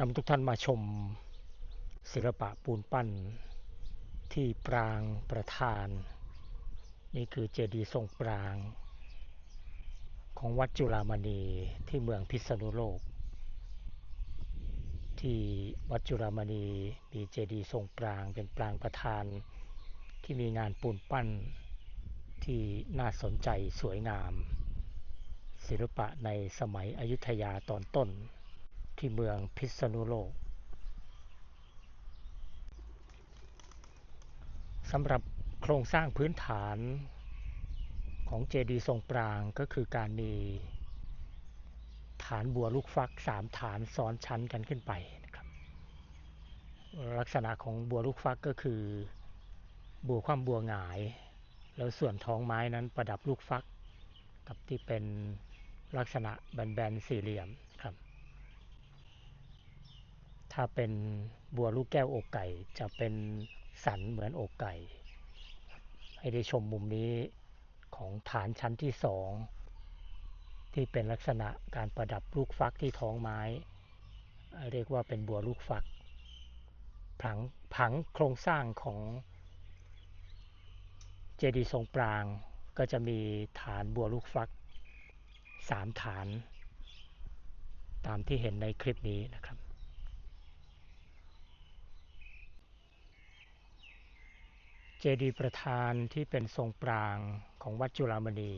นำทุกท่านมาชมศิลปะปูนปั้นที่ปรางประธาน นี่คือเจดีย์ทรงปราง ของวัดจุฬามณีที่เมืองพิษณุโลก ที่วัดจุฬามณีมีเจดีย์ทรงปรางเป็นปรางประธาน ที่มีงานปูนปั้นที่น่าสนใจสวยงาม ศิลปะในสมัยอยุธยาตอนต้น ที่เมืองพิษณุโลกสำหรับโครงสร้างพื้นฐานของเจดีย์ทรงปรางก็คือการมีฐานบัวลูกฟักสามฐานซ้อนชั้นกันขึ้นไปนะครับ ลักษณะของบัวลูกฟักก็คือ บัวความบัวหงาย แล้วส่วนท้องไม้นั้นประดับลูกฟัก กับที่เป็นลักษณะแบนๆสี่เหลี่ยม ถ้าเป็นบัวลูกแก้วอกไก่ จะเป็นสันเหมือนอกไก่ ให้ได้ชมมุมนี้ของฐานชั้นที่สองที่เป็นลักษณะการประดับลูกฟักที่ท้องไม้ เรียกว่าเป็นบัวลูกฟักผังผังโครงสร้างของเจดีย์ทรงปรางก็จะมีฐานบัวลูกฟักสามฐาน ตามที่เห็นในคลิปนี้นะครับ จดีย์ประธานที่เป็นทรงปรางของวัดจุฬามณี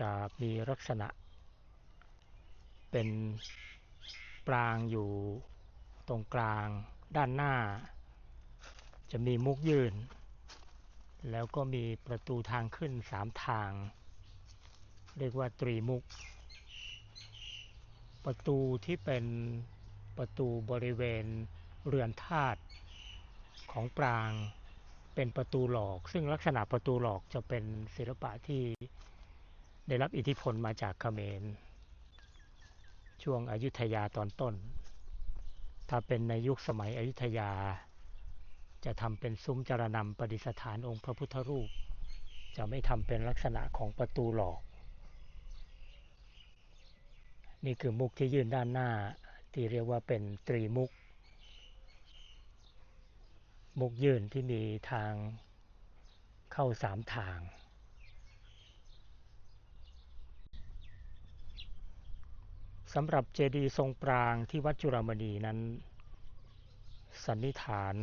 จะมีลักษณะ เป็นปรางอยู่ตรงกลางด้านหน้า จะมีมุกยืน แล้วก็มีประตูทางขึ้นสามทาง เรียกว่าตรีมุก ประตูที่เป็นประตูบริเวณเรือนธาตุ ของปรางเป็นประตูหลอก ซึ่งลักษณะประตูหลอกจะเป็นศิลปะที่ได้รับอิทธิพลมาจากเขมร ช่วงอายุทยาตอนต้น ถ้าเป็นในยุคสมัยอยุธยา จะทำเป็นซุ้มจารนำประดิษฐานองค์พระพุทธรูป จะไม่ทำเป็นลักษณะของประตูหลอก นี่คือมุกที่ยื่นด้านหน้าที่เรียกว่าเป็นตรีมุก มุกยื่นที่มีทางเข้าสามทาง สำหรับเจดีย์ทรงปรางที่วัดจุรามณีนั้น สันนิษฐาน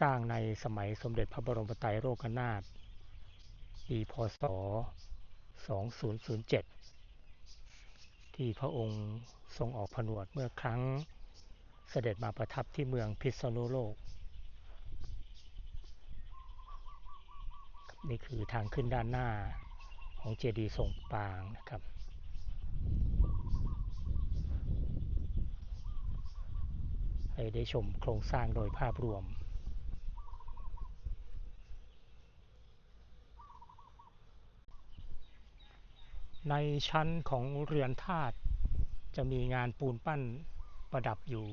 สร้างในสมัยสมเด็จพระบรมไตรโลกนาถปีพศ 2007 ที่พระองค์ทรงออกผนวดเมื่อครั้ง เสด็จมาประทับที่เมืองพิษณุโลก นี่คือทางขึ้นด้านหน้าของเจดีย์ทรงปางนะครับให้ได้ชมโครงสร้างโดยภาพรวมในชั้นของเรือนธาตุจะมีงานปูนปั้นประดับอยู่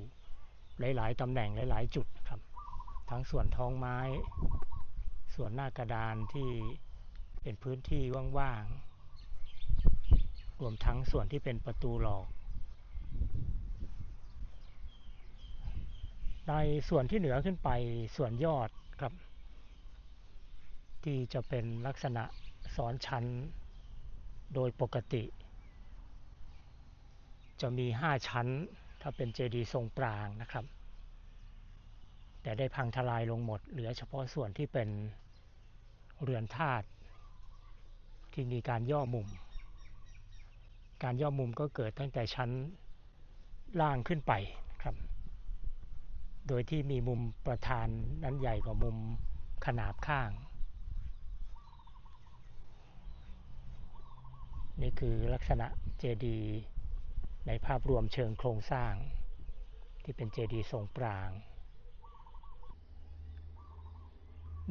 หลาย ๆตำแหน่งหลาย ๆ จุดครับ ทั้งส่วนท้องไม้ ส่วนหน้ากระดานที่เป็นพื้นที่ว่างๆรวมทั้งส่วนที่เป็นประตูหลอก ในส่วนที่เหนือขึ้นไปส่วนยอดครับ ที่จะเป็นลักษณะซ้อนชั้นโดยปกติ จะมี 5 ชั้น ถ้าเป็นเจดีย์ทรงปรางนะครับ แต่ได้พังทลายลงหมด เหลือเฉพาะส่วนที่เป็นเรือนธาตุที่มีการย่อมุม การย่อมุมก็เกิดตั้งแต่ชั้นล่างขึ้นไปครับ โดยที่มีมุมประธานนั้นใหญ่กว่ามุมขนาบข้าง นี่คือลักษณะเจดีย์ ในภาพรวมเชิงโครงสร้าง ที่เป็นเจดีย์ทรงปราง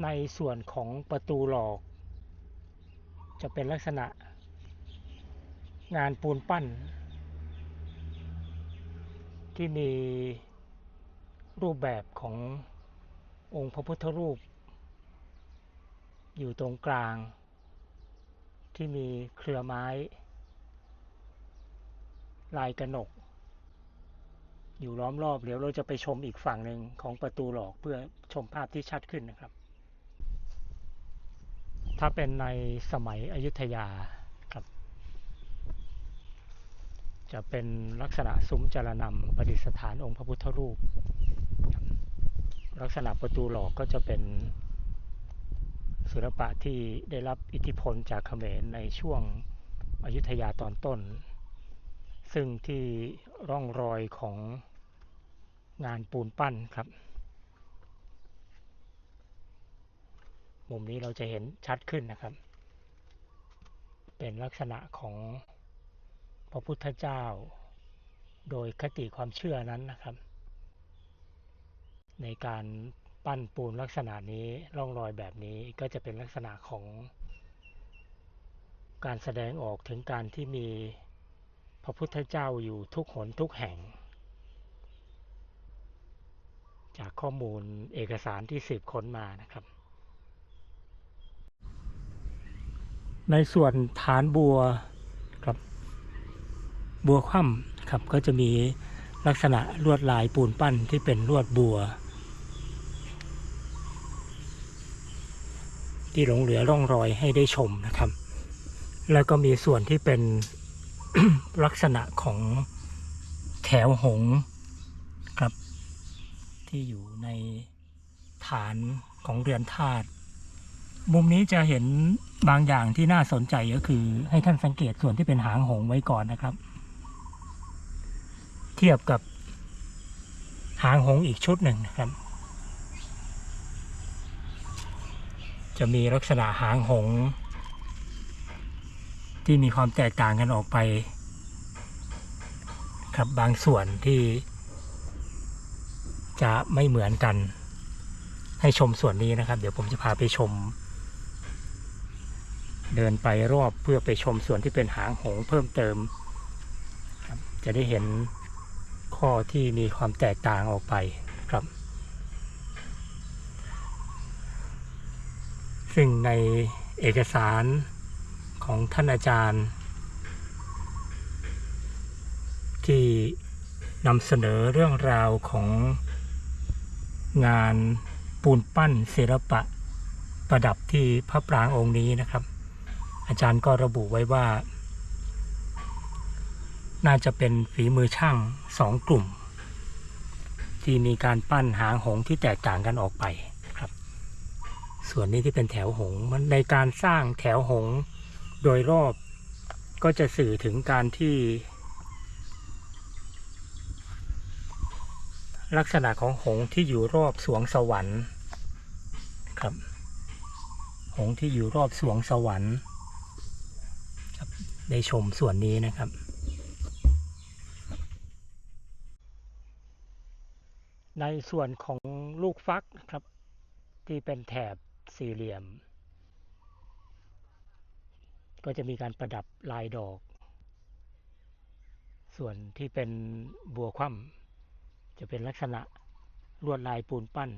ในส่วนของประตูหลอก จะเป็นลักษณะ งานปูนปั้น ที่มีรูปแบบขององค์พระพุทธรูป อยู่ตรงกลาง ที่มีเครือไม้ ลายกระหนก อยู่ล้อมรอบเดี๋ยวเราจะไปชมอีกฝั่งหนึ่งของประตูหลอกเพื่อชมภาพที่ชัดขึ้นนะครับ ถ้าเป็นในสมัยอยุธยาครับ จะเป็นลักษณะซุ้มจารนำประดิษฐานองค์พระพุทธรูป ลักษณะประตูหลอกก็จะเป็นศิลปะที่ได้รับอิทธิพลจากเขมรในช่วงอยุธยาตอนต้น ซึ่งที่ร่องรอยของงานปูนปั้นครับ มุมนี้เราจะเห็นชัดขึ้นนะครับ เป็นลักษณะของพระพุทธเจ้า โดยคติความเชื่อนั้นนะครับ ในการปั้นปูนลักษณะนี้ร่องรอยแบบนี้ก็จะเป็นลักษณะของการแสดงออกถึงการที่มี พระพุทธเจ้าอยู่ทุกหนทุกแห่ง จากข้อมูลเอกสารที่สืบค้นมานะครับ ในส่วนฐานบัวครับบัวคว่ำครับก็จะมีลักษณะลวดลายปูนปั้นที่เป็นลวดบัว ที่หลงเหลือร่องรอยให้ได้ชมนะครับ แล้วก็มีส่วนที่เป็น ลักษณะของแถวหงครับ ที่อยู่ในฐานของเรือนธาตุมุมนี้จะเห็นบางอย่างที่น่าสนใจก็คือ ให้ท่านสังเกตส่วนที่เป็นหางหงไว้ก่อนนะครับ เทียบกับหางหงอีกชุดหนึ่งนะครับ จะมีลักษณะหางหง ที่มีความแตกต่างกันออกไป ครับบางส่วนที่ จะไม่เหมือนกัน ให้ชมส่วนนี้นะครับ เดี๋ยวผมจะพาไปชม เดินไปรอบเพื่อไปชมส่วนที่เป็นหางหงเพิ่มเติมครับจะได้เห็นข้อที่มีความแตกต่างออกไปครับ ซึ่งในเอกสาร ของท่านอาจารย์ ที่นำเสนอเรื่องราวของงานปูนปั้นศิลปะประดับที่พระปรางองค์นี้นะครับ อาจารย์ก็ระบุไว้ว่า น่าจะเป็นฝีมือช่างสองกลุ่ม ที่มีการปั้นหางหงที่แตกต่างกันออกไปครับ ส่วนนี้ที่เป็นแถวหงมันในการสร้างแถวหง โดยรอบก็จะสื่อถึงการที่ ลักษณะของหงที่อยู่รอบสวงสวรรค์ครับ หงที่อยู่รอบสวงสวรรค์ได้ชมส่วนนี้นะครับในส่วนของลูกฟักนะครับ ที่เป็นแถบสี่เหลี่ยม ก็จะมีการประดับลายดอก ส่วนที่เป็นบัวคว่ำจะเป็นลักษณะลวดลายปูนปั้น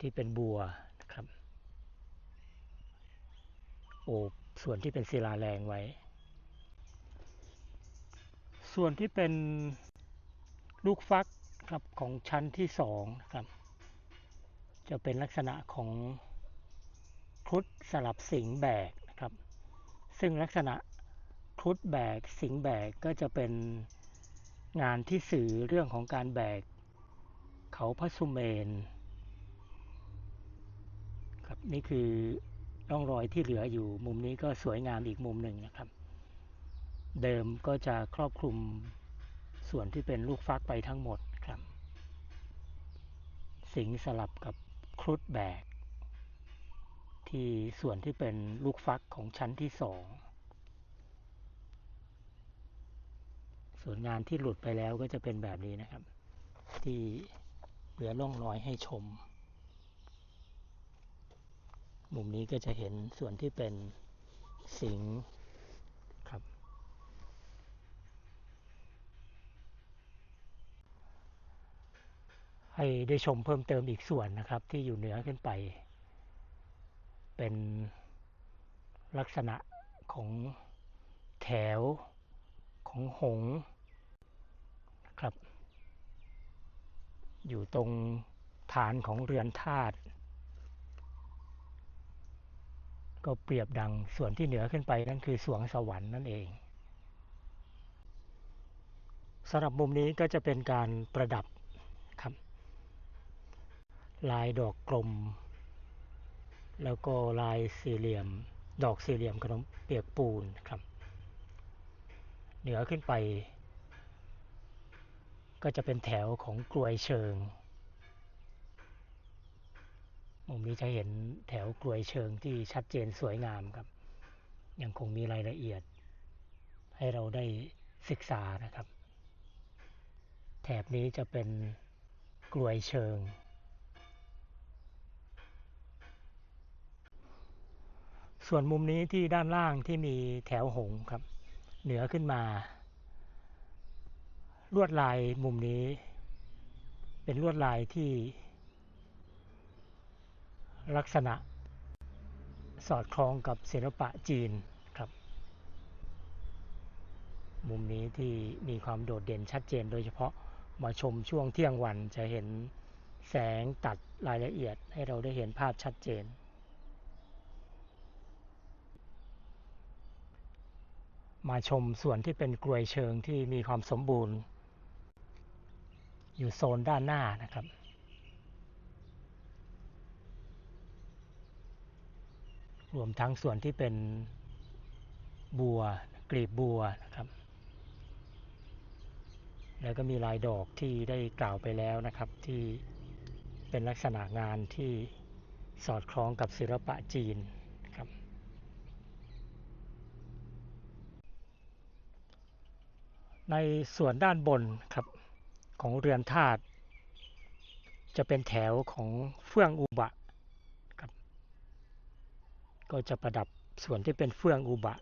ที่เป็นบัวนะครับ โอบส่วนที่เป็นศิลาแรงไว้ ส่วนที่เป็นลูกฟักครับของชั้นที่สองนะครับ จะเป็นลักษณะของ ครุฑสลับสิงแบกนะครับ ซึ่งลักษณะครุฑแบกสิงแบกก็จะเป็นงานที่สื่อเรื่องของการแบก เขาพระสุเมนครับนี่คือร่องรอยที่เหลืออยู่มุมนี้ก็สวยงามอีกมุมหนึ่งนะครับ เดิมก็จะครอบคลุมส่วนที่เป็นลูกฟักไปทั้งหมดครับ สิงสลับกับครุฑแบก ที่ส่วนที่เป็นลูกฟักของชั้นที่สองส่วนงานที่หลุดไปแล้วก็จะเป็นแบบนี้นะครับ ที่เหลือร่องรอยให้ชม มุมนี้ก็จะเห็นส่วนที่เป็นสิงครับ ให้ได้ชมเพิ่มเติมอีกส่วนนะครับที่อยู่เหนือขึ้นไป เป็นลักษณะของแถวของหงครับ อยู่ตรงฐานของเรือนธาตุก็เปรียบดังส่วนที่เหนือขึ้นไปนั่นคือสวงสวรรค์นั่นเองสำหรับมุมนี้ก็จะเป็นการประดับครับ ลายดอกกลม แล้วก็ลายสี่เหลี่ยม ดอกสี่เหลี่ยมขนมเปียกปูนครับ เหนือขึ้นไป ก็จะเป็นแถวของกลวยเชิง มุมนี้จะเห็นแถวกลวยเชิงที่ชัดเจนสวยงามครับ ยังคงมีรายละเอียด ให้เราได้ศึกษานะครับ แถบนี้จะเป็นกลวยเชิง ส่วนมุมนี้ที่ด้านล่างที่มีแถวหงครับ เหนือขึ้นมา ลวดลายมุมนี้ เป็นลวดลายที่ ลักษณะ สอดคล้องกับศิลปะจีนครับ มุมนี้ที่มีความโดดเด่นชัดเจนโดยเฉพาะมาชมช่วงเที่ยงวันจะเห็นแสงตัดรายละเอียดให้เราได้เห็นภาพชัดเจน มาชมส่วนที่เป็นกลวยเชิงที่มีความสมบูรณ์ อยู่โซนด้านหน้านะครับ รวมทั้งส่วนที่เป็นบัวกลีบบัวนะครับ แล้วก็มีลายดอกที่ได้กล่าวไปแล้วนะครับ ที่เป็นลักษณะงานที่สอดคล้องกับศิลปะจีนครับ ในส่วนด้านบนครับของเรือนธาตุจะเป็นแถวของเฟื่องอุบะครับก็จะประดับส่วนที่เป็นเฟื่องอุบะ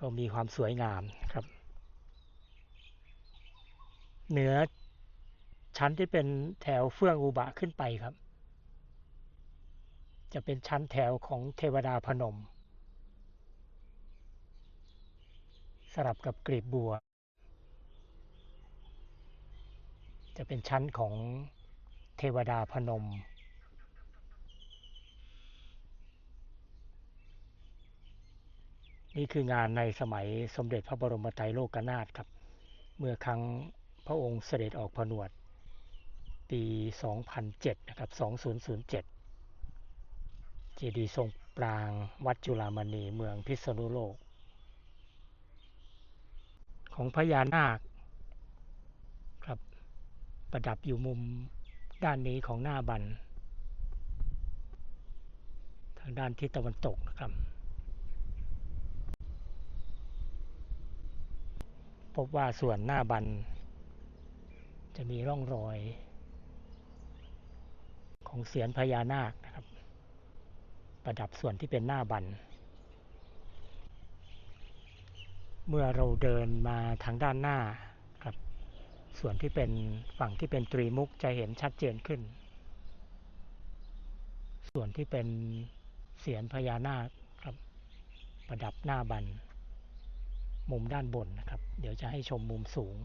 ก็มีความสวยงามครับ เหนือชั้นที่เป็นแถวเฟื่องอุบะขึ้นไปครับ จะเป็นชั้นแถวของเทวดาพนม สลับกับกลีบบัว จะเป็นชั้นของเทวดาพนม นี่คืองานในสมัยสมเด็จพระบรมไตรโลกนาถครับ เมื่อครั้งพระองค์เสด็จออกผนวด ปี 2007 นะครับ 2007เจดีย์ทรงปรางวัดจุฬามณีเมืองพิษณุโลก ของพญานาคครับ ประดับอยู่มุมด้านนี้ของหน้าบัน ทางด้านทิศตะวันตกนะครับ พบว่าส่วนหน้าบัน จะมีร่องรอย ของเสียนพญานาคนะครับ ประดับส่วนที่เป็นหน้าบัน เมื่อเราเดินมาทางด้านหน้าครับ ส่วนที่เป็นฝั่งที่เป็นตรีมุกจะเห็นชัดเจนขึ้น ส่วนที่เป็นเสียนพญานาคครับ ประดับหน้าบัน มุมด้านบนนะครับ เดี๋ยวจะให้ชมมุมสูง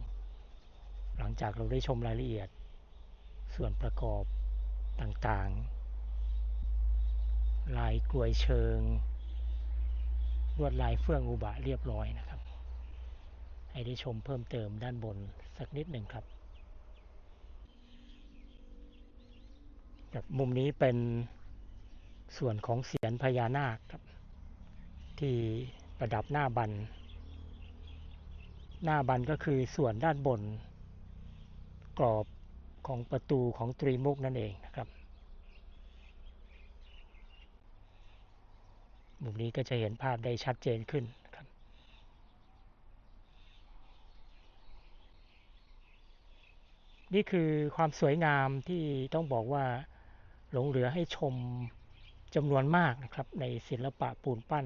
หลังจากเราได้ชมรายละเอียด ส่วนประกอบต่างๆ ลายกลวยเชิงลวดลายเฟื่องอุบะเรียบร้อยนะครับ ให้ได้ชมเพิ่มเติมด้านบนสักนิดหนึ่งครับกับมุมนี้เป็นส่วนของเสียนพญานาคครับ ที่ประดับหน้าบัน หน้าบันก็คือส่วนด้านบน กรอบของประตูของตรีมุกนั่นเองนะครับ มุมนี้ก็จะเห็นภาพได้ชัดเจนขึ้นครับ นี่คือความสวยงามที่ต้องบอกว่าหลงเหลือให้ชมจำนวนมากนะครับ ในศิลปะปูนปั้น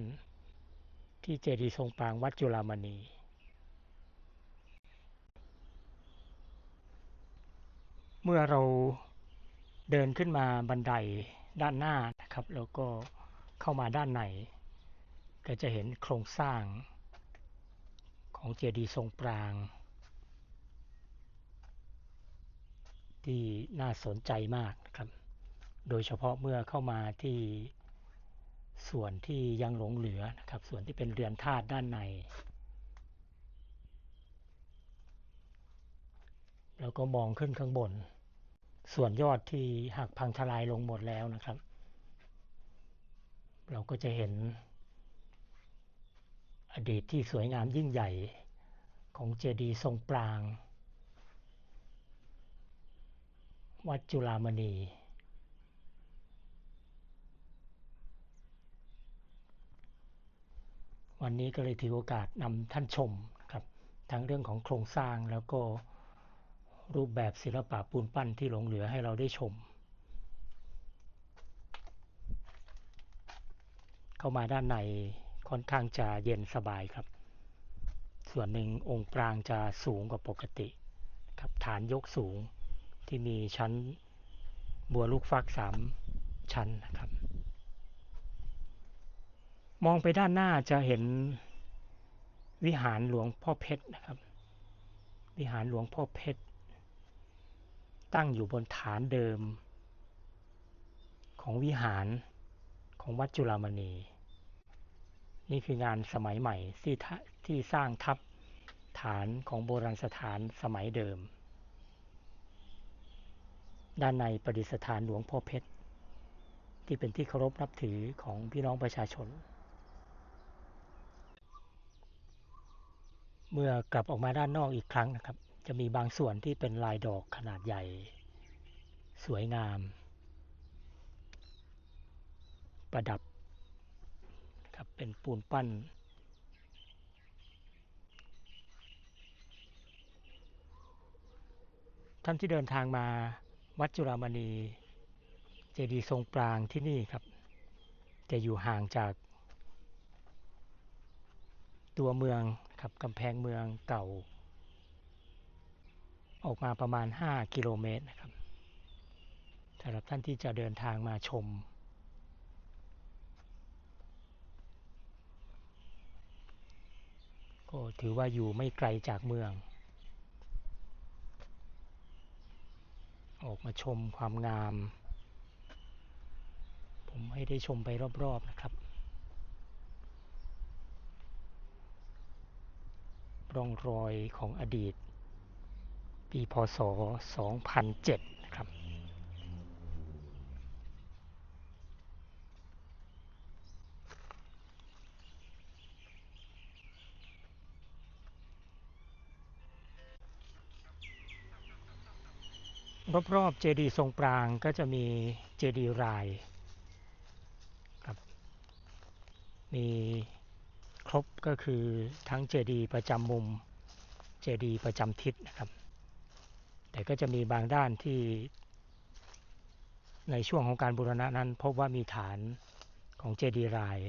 ที่เจดีย์ทรงปรางวัดจุฬามณี เมื่อเราเดินขึ้นมาบันไดด้านหน้านะครับ แล้วก็เข้ามาด้านใน ก็จะเห็นโครงสร้างของเจดีย์ทรงปราง ที่น่าสนใจมากนะครับ โดยเฉพาะเมื่อเข้ามาที่ส่วนที่ยังหลงเหลือนะครับ ส่วนที่เป็นเรือนธาตุด้านใน แล้วก็มองขึ้นข้างบน ส่วนยอดที่หักพังทลายลงหมดแล้วนะครับ เราก็จะเห็นอดีตที่สวยงามยิ่งใหญ่ของเจดีย์ทรงปราง วัดจุฬามณี วันนี้ก็เลยถือโอกาสนำท่านชมครับทั้งเรื่องของโครงสร้างแล้วก็รูปแบบศิลปะปูนปั้นที่หลงเหลือให้เราได้ชม เข้ามาด้านในค่อนข้างจะเย็นสบายครับ ส่วนหนึ่งองค์ปรางจะสูงกว่าปกติครับฐานยกสูง ที่มีชั้นบัวลูกฟักสามชั้นนะครับ มองไปด้านหน้าจะเห็นวิหารหลวงพ่อเพชรนะครับ วิหารหลวงพ่อเพชร ตั้งอยู่บนฐานเดิม ของวิหารของวัดจุฬามณี นี่คืองานสมัยใหม่ที่ที่สร้างทับฐานของโบราณสถานสมัยเดิม ด้านในประดิษฐานหลวงพ่อเพชร ที่เป็นที่เคารพนับถือของพี่น้องประชาชน เมื่อกลับออกมาด้านนอกอีกครั้งนะครับ จะมีบางส่วนที่เป็นลายดอกขนาดใหญ่ สวยงาม ประดับครับเป็นปูนปั้นท่านที่เดินทางมา วัดจุฬามณีเจดีย์ทรงปรางที่นี่ครับ จะอยู่ห่างจาก ตัวเมืองครับกำแพงเมืองเก่า ออกมาประมาณ 5 กิโลเมตรนะครับสำหรับท่านที่จะเดินทางมาชม ก็ถือว่าอยู่ไม่ไกลจากเมือง ออกมาชมความงาม ผมให้ได้ชมไปรอบๆนะครับ ร่องรอยของอดีต ปีพศ 2007 นะค รอบๆเจดีย์ทรงปรางก็จะมีเจดีย์รายครับมีครบก็คือทั้งเจดีย์ประจำมุมเจดีย์ประจำทิศนะครับ แต่ก็จะมีบางด้านที่ ในช่วงของการบูรณะนั้นพบว่ามีฐานของเจดีย์ราย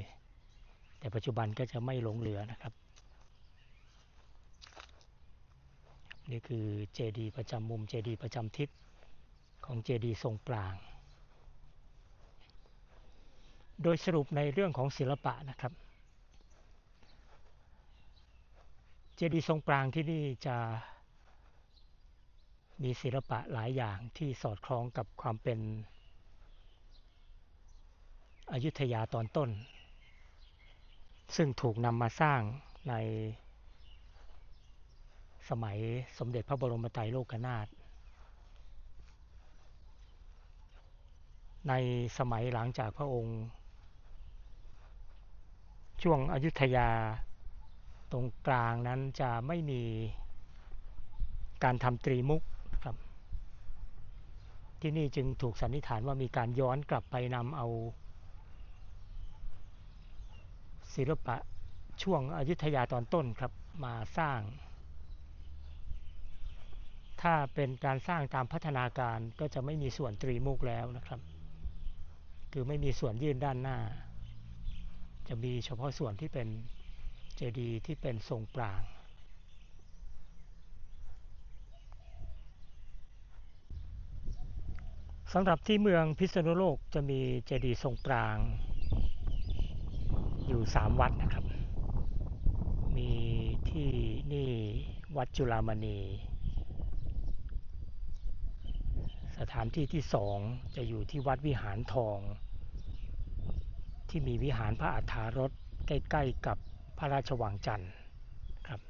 แต่ปัจจุบันก็จะไม่หลงเหลือนะครับ นี่คือเจดีย์ประจำมุมเจดีย์ประจำทิศ ของเจดีย์ทรงปราง โดยสรุปในเรื่องของศิลปะนะครับ เจดีย์ทรงปรางที่นี่จะมีศิลปะหลายอย่างที่สอดคล้องกับความเป็นอยุธยาตอนต้น ซึ่งถูกนำมาสร้างในสมัยสมเด็จพระบรมไตรโลกนาถ ในสมัยหลังจากพระองค์ ช่วงอยุธยาตรงกลางนั้นจะไม่มีการทำตรีมุกครับ ที่นี่จึงถูกสันนิษฐานว่ามีการย้อนกลับไปนำเอา ศิลปะช่วงอยุธยาตอนต้นครับมาสร้าง ถ้าเป็นการสร้างตามพัฒนาการก็จะไม่มีส่วนตรีมุกแล้วนะครับ คือไม่มีส่วนยื่นด้านหน้า จะมีเฉพาะส่วนที่เป็นเจดีย์ที่เป็นทรงปราง สำหรับที่เมืองพิษณุโลกจะมีเจดีย์ทรงปราง อยู่สามวัดนะครับ มีที่นี่วัดจุฬามณีสถานที่ที่สองจะอยู่ที่วัดวิหารทอง ที่มีวิหารพระอัฏฐารถใกล้ๆกับพระราชวังจันทร์ครับ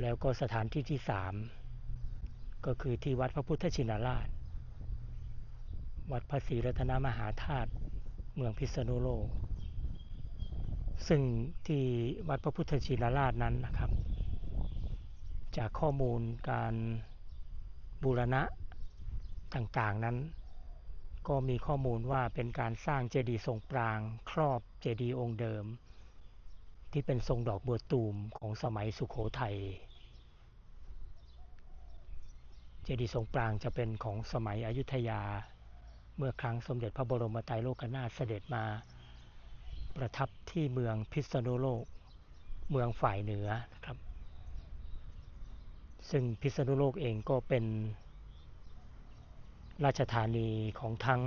แล้วก็สถานที่ที่สามก็คือที่วัดพระพุทธชินราช วัดพระศรีรัตนมหาธาตุเมืองพิษณุโลก ซึ่งที่วัดพระพุทธชินราชนั้นนะครับ จากข้อมูลการบูรณะต่างๆนั้น ก็มีข้อมูลว่าเป็นการสร้างเจดีย์ทรงปราง ครอบเจดีย์องค์เดิม ที่เป็นทรงดอกบัวตูมของสมัยสุขโขทัยเจดีย์ทรงปรางจะเป็นของสมัยอยุธยา เมื่อครั้งสมเด็จพระบรมไตรโลกนาถเสด็จมา ประทับที่เมืองพิษณุโลก เมืองฝ่ายเหนือนะครับ ซึ่งพิษณุโลกเองก็เป็น ราชธานีของทั้ง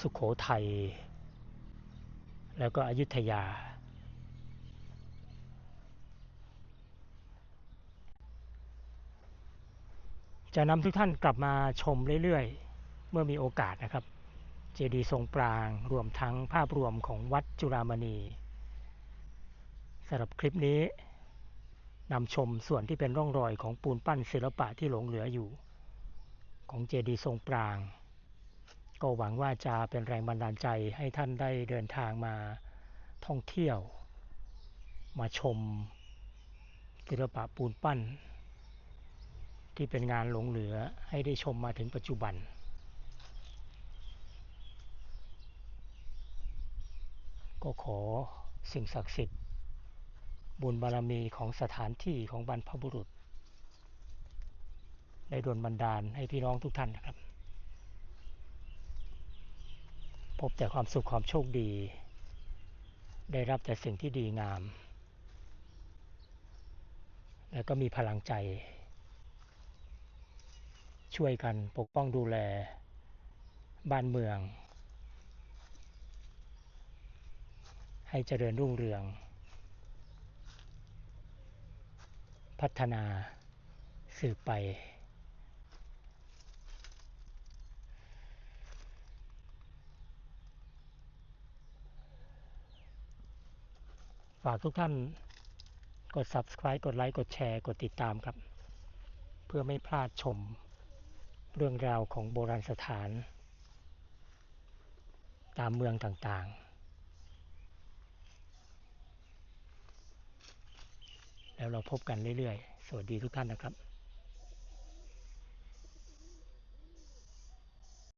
สุขโขทัยแล้วก็อยุธยา จะนำทุกท่านกลับมาชมเรื่อยๆ เมื่อมีโอกาสนะครับ เจดีย์ทรงปรางรวมทั้งภาพรวมของวัดจุฬามณีสำหรับคลิปนี้นำชมส่วนที่เป็นร่องรอยของปูนปั้นศิลปะที่หลงเหลืออยู่ ของเจดีย์ทรงปราง ก็หวังว่าจะเป็นแรงบันดาลใจให้ท่านได้เดินทางมาท่องเที่ยว มาชมศิลปะปูนปั้น ที่เป็นงานหลงเหลือให้ได้ชมมาถึงปัจจุบันก็ขอสิ่งศักดิ์สิทธิ์บุญบารมีของสถานที่ของบรรพบุรุษ ได้ดลบันดาลให้พี่น้องทุกท่านนะครับ พบแต่ความสุขความโชคดี ได้รับแต่สิ่งที่ดีงาม แล้วก็มีพลังใจ ช่วยกันปกป้องดูแล บ้านเมือง ให้เจริญรุ่งเรือง พัฒนาสืบไป ฝากทุกท่านกด subscribe กดไลค์ กดแชร์ กดติดตามครับ เพื่อไม่พลาดชมเรื่องราวของโบราณสถาน ตามเมืองต่างๆ แล้วเราพบกันเรื่อยๆ สวัสดีทุกท่านนะครับ